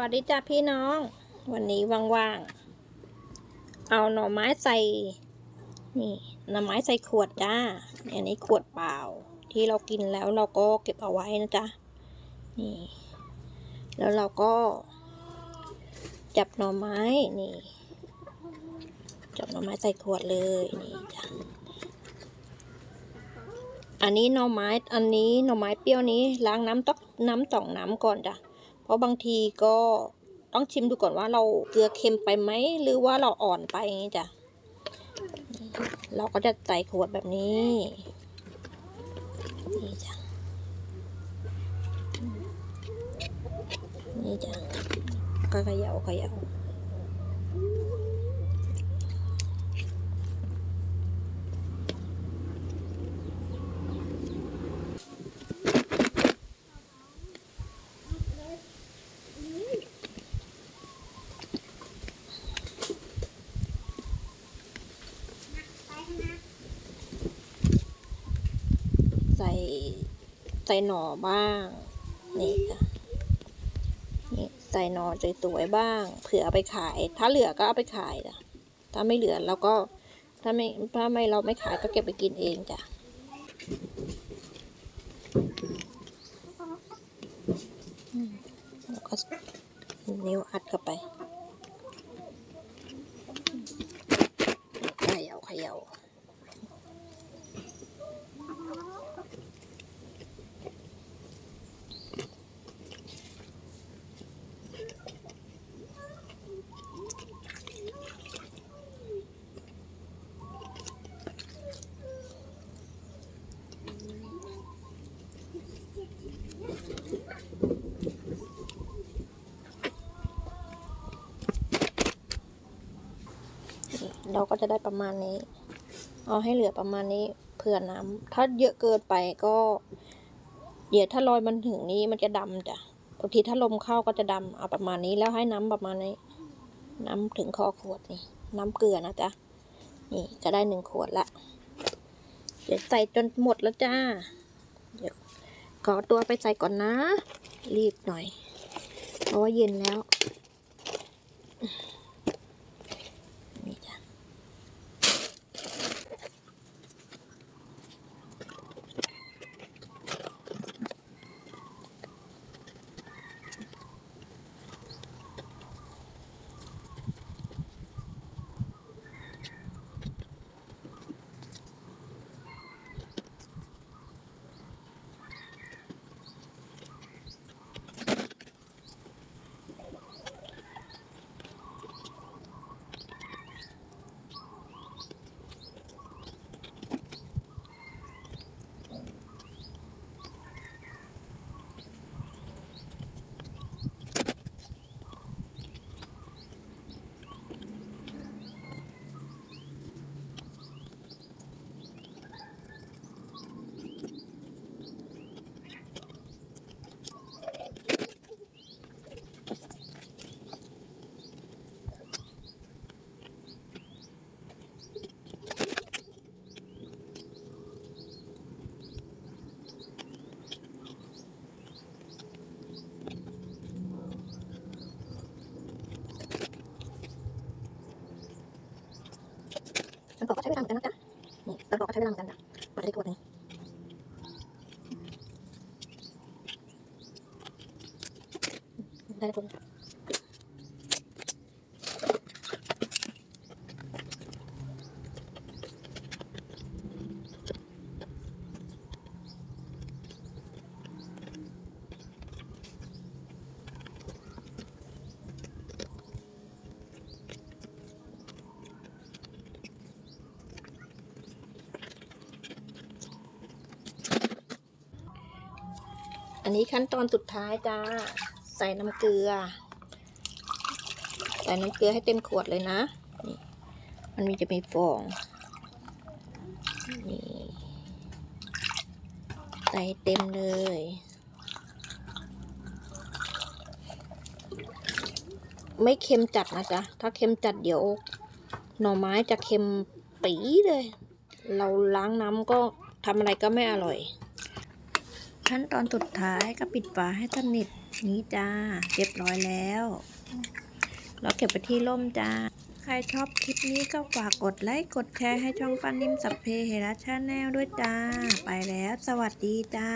วัสดีจ้าพี่น้อง วันนี้ว่างๆ เอาหน่อไม้ใส่ นี่หน่อไม้ใส่ขวดจ้าอันนี้ขวดเปล่า ที่เรากินแล้วเราก็เก็บเอาไว้นะจ๊ะ นี่ แล้วเราก็ จับหน่อไม้ นี่ จับหน่อไม้ใส่ขวดเลย นี่จ้ะ อันนี้หน่อไม้ อันนี้หน่อไม้เปรี้ยวนี้ล้างน้ำต๊อกน้ำต่องน้ำก่อนจ้ะ เพราะบางทีก็ต้องชิมดูก่อนว่าเราเกลือเค็มไปไหมหรือว่าเราอ่อนไปอย่างนี้จ้ะเราก็จะใส่ขวดแบบนี้ นี่จ้ะ นี่จ้ะก็เขย่าเขย่า ใส่ ใส่หน่อบ้าง นี่ค่ะนี่ใส่หน่อสวยๆบ้าง เผื่อเอาไปขาย ถ้าเหลือก็เอาไปขายจ้ะถ้าไม่เหลือเราก็ ถ้าไม่ถ้าไม่เราไม่ขายก็เก็บไปกินเองจ้ะแล้วก็นิ้วอัดเข้าไปเขย่าเขย่า เราก็จะได้ประมาณนี้ เอาให้เหลือประมาณนี้เผื่อน้ำถ้าเยอะเกินไปก็เดี๋ยวถ้าลอยมันถึงนี้มันจะดำจ้ะบางทีถ้าลมเข้าก็จะดำเอาประมาณนี้แล้วให้น้ำประมาณนี้ น้ำถึงคอขวดนี่ น้ำเกลือนะจ๊ะนี่ก็ได้หนึ่งขวดละเดี๋ยวใส่จนหมดแล้วจ้า เดี๋ยวขอตัวไปใส่ก่อนนะ รีบหน่อย เพราะว่าเย็นแล้ว ช้เวลาเหมือนกันนะจ๊ะนี่ต้นกอกก็ใช้เวลาเหมือนกันจ้ะกว่าจะได้ขวดนึงได้แล้วคุณ อันนี้ขั้นตอนสุดท้ายจ้า ใส่น้ำเกลือ ใส่น้ำเกลือให้เต็มขวดเลยนะ นี่มันมีจะมีฟอง นี่ ใส่เต็มเลย ไม่เค็มจัดนะจ๊ะ ถ้าเค็มจัดเดี๋ยว หน่อไม้จะเค็มปีเลย เราล้างน้ำก็ทำอะไรก็ไม่อร่อย ขั้นตอนสุดท้ายก็ปิดฝาให้สนิทนี้จ้าเรียบร้อยแล้วเราเก็บไปที่ร่มจ้า ใครชอบคลิปนี้ก็ฝากกดไลค์กดแชร์ให้ช่องฟันนิมสัพเพเหระชาแนลด้วยจ้า ไปแล้ว สวัสดีจ้า